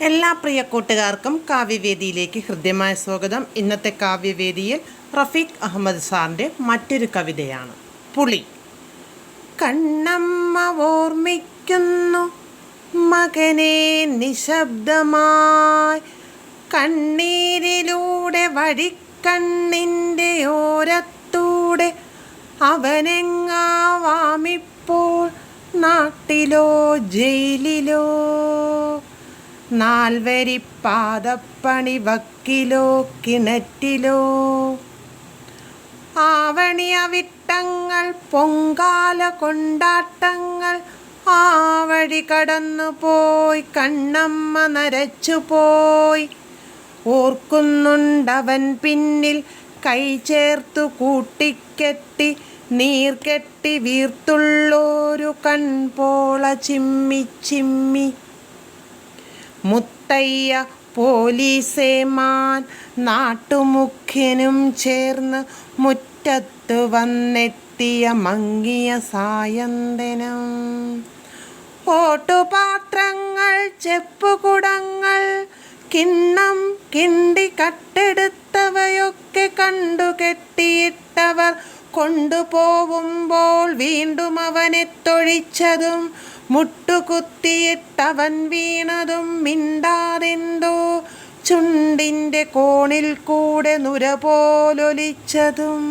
എല്ലാ പ്രിയ കൂട്ടുകാർക്കും കാവ്യവേദിയിലേക്ക് ഹൃദ്യമായ സ്വാഗതം. ഇന്നത്തെ കാവ്യവേദിയിൽ റഫീഖ് അഹമ്മദ് സാറിന്റെ മറ്റൊരു കവിതയാണ്. പുളി. കണ്ണമ്മ ഓർമ്മിക്കുന്നു മകനെ നിശബ്ദമായി. കണ്ണീരിലൂടെ വഴിക്കണ്ണിന്റെ ഓരത്തൂടെ അവനെങ്ങാവാമിപ്പോൾ നാട്ടിലോ ജയിലിലോ? നാൽവരി പാദപ്പണി വക്കിലോ കിണറ്റിലോ ആവണിയവിട്ടങ്ങൾ പൊങ്കാല കൊണ്ടാട്ടങ്ങൾ ആ വഴി കടന്നു പോയി കണ്ണമ്മ നരച്ചുപോയി. ഓർക്കുന്നുണ്ടവൻ പിന്നിൽ കൈ ചേർത്തു കൂട്ടിക്കെട്ടി നീർക്കെട്ടി വീർത്തുള്ളൊരു കൺപോള ചിമ്മി ചിമ്മി. മുത്തയ്യ പോലീസേമാൻ നാട്ടുമുഖ്യനും ചേർന്ന് മുറ്റത്ത് വന്നെത്തിയ മങ്ങിയ സായന്തനം. ഓട്ടുപാത്രങ്ങൾ ചെപ്പുകുടങ്ങൾ കിണ്ണം കിണ്ടി കട്ടെടുത്തവയൊക്കെ കണ്ടു കെട്ടിയിട്ടവർ കൊണ്ടുപോവുമ്പോൾ വീണ്ടും അവനെ തൊഴിച്ചതും മുട്ടുകുത്തിയിട്ടവൻ വീണതും മിണ്ടാതെന്തോ ചുണ്ടിന്റെ കോണിൽ കൂടെ നുര പോലൊലിച്ചതും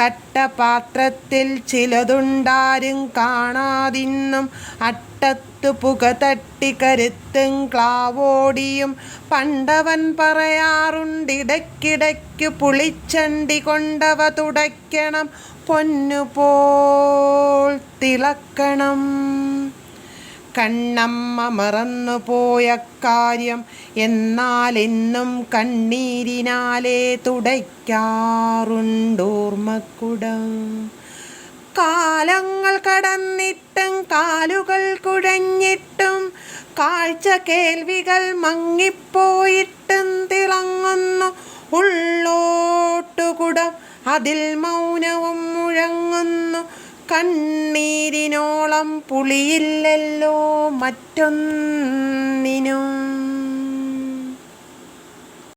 കട്ടപാത്രത്തിൽ ചിലതുണ്ടാരും കാണാതിന്നും അട്ടത്തു പുക തട്ടി കരുത്തും ക്ലാവോടിയും പണ്ടവൻ പറയാറുണ്ടിടയ്ക്കിടയ്ക്ക് പുളിച്ചണ്ടി കൊണ്ടവ തുടയ്ക്കണം പൊന്നുപോൽ തിളക്കണം കണ്ണമ്മ മറന്നുപോയ കാര്യം എന്നാൽ എന്നും കണ്ണീരിനാലേ തുടയ്ക്കാറുണ്ടോർമ്മക്കുടം. കാലങ്ങൾ കടന്നിട്ടും കാലുകൾ കുഴഞ്ഞിട്ടും കാഴ്ച കേൾവികൾ മങ്ങിപ്പോയിട്ടും തിളങ്ങുന്നു ഉള്ളോട്ടുകുടം അതിൽ മൗനവും മുഴങ്ങുന്നു കണ്ണീരിനോളം പുളിയില്ലല്ലോ മറ്റൊന്നിനും.